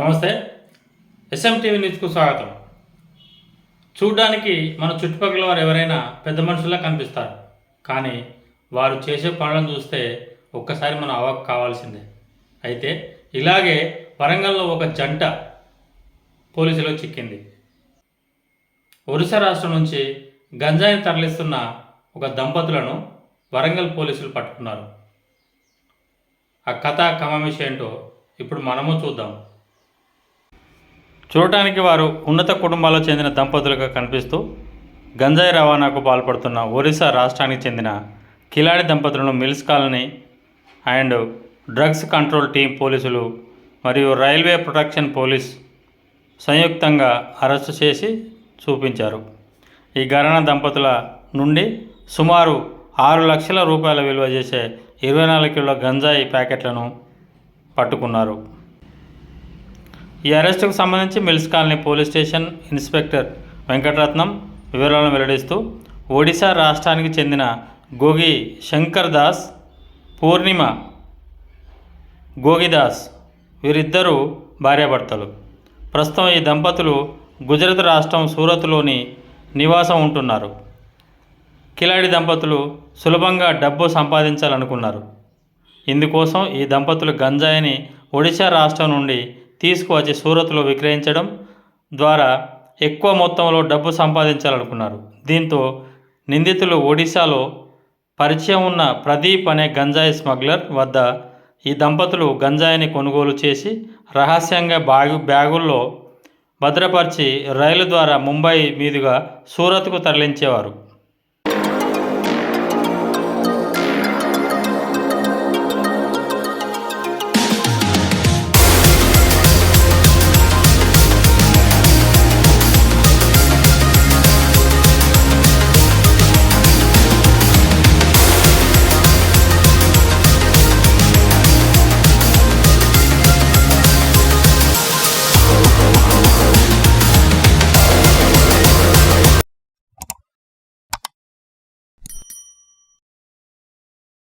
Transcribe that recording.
నమస్తే. ఎస్ఎంటీవీ న్యూస్కు స్వాగతం. చూడ్డానికి మన చుట్టుపక్కల వారు ఎవరైనా పెద్ద మనుషుల్లా కనిపిస్తారు. కానీ వారు చేసే పనులను చూస్తే ఒక్కసారి మనం అవాక్ కావాల్సిందే. అయితే ఇలాగే వరంగల్లో ఒక జంట పోలీసులో చిక్కింది. ఒరిస్సా రాష్ట్రం నుంచి గంజాయిని తరలిస్తున్న ఒక దంపతులను వరంగల్ పోలీసులు పట్టుకున్నారు. ఆ కథ కమమిష ఏంటో ఇప్పుడు మనము చూద్దాం. చూడటానికి వారు ఉన్నత కుటుంబాలకు చెందిన దంపతులుగా కనిపిస్తూ గంజాయి రవాణాకు పాల్పడుతున్న ఒరిస్సా రాష్ట్రానికి చెందిన కిలాడి దంపతులను mills colony and drugs control team పోలీసులు మరియు రైల్వే ప్రొటెక్షన్ పోలీస్ సంయుక్తంగా అరెస్టు చేసి చూపించారు. ఈ గరణ దంపతుల నుండి సుమారు ఆరు లక్షల రూపాయల విలువ చేసే ఇరవై నాలుగు కిలోల గంజాయి ప్యాకెట్లను పట్టుకున్నారు. ఈ అరెస్టుకు సంబంధించి mills colony police station inspector Venkataratnam వివరాలను వెల్లడిస్తూ ఒడిశా రాష్ట్రానికి చెందిన గోగి శంకర్ దాస్ పూర్ణిమ గోగిదాస్ వీరిద్దరూ భార్యాభర్తలు. ప్రస్తుతం ఈ దంపతులు గుజరాత్ రాష్ట్రం సూరత్లోని నివాసం ఉంటున్నారు. కిలాడి దంపతులు సులభంగా డబ్బు సంపాదించాలనుకున్నారు. ఇందుకోసం ఈ దంపతులు గంజాయిని ఒడిశా రాష్ట్రం నుండి తీసుకువచ్చి సూరత్లో విక్రయించడం ద్వారా ఎక్కువ మొత్తంలో డబ్బు సంపాదించాలనుకున్నారు. దీంతో నిందితులు ఒడిశాలో పరిచయం ఉన్న ప్రదీప్ అనే గంజాయి స్మగ్లర్ వద్ద ఈ దంపతులు గంజాయిని కొనుగోలు చేసి రహస్యంగా బ్యాగు బ్యాగుల్లో భద్రపరిచి రైలు ద్వారా ముంబై మీదుగా సూరత్కు తరలించేవారు.